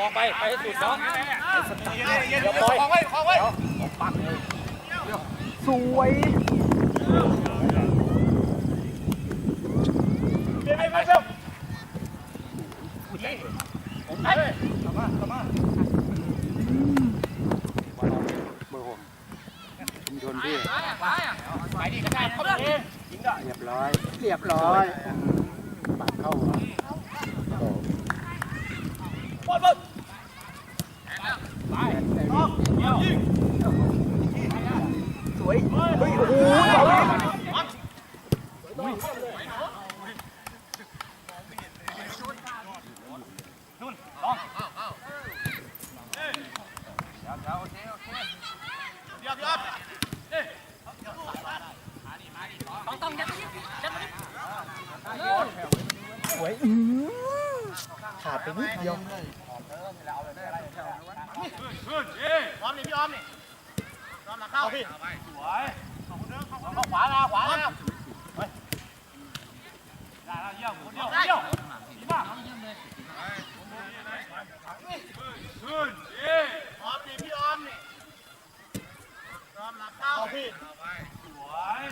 ต่อไป ไปให้สุดเนาะเดี๋ยวปล่อยของไว้ของไว้สวยเดี๋ยวไปไปเร็วเบอร์หกชุมชนพี่ไปดิกระจายเขาเองเรียบร้อย เรียบร้อยปัดเข้าหัว บอลบอล สวย เฮ้ย โอ้โหเบาเลยเดียวเดี๋ยวสวยอื้อหือขาดไปนิดเดียว มนี่พี่ออมนี่ออมหลังเข้าพี่สวยเข้าขวาแล้วขวาแล้วได้แล้วเยี่ยมคนเดียวเดียวดีมากขึ้นออมนี่พี่ออมนี่ออมหลังเข้าพี่สวย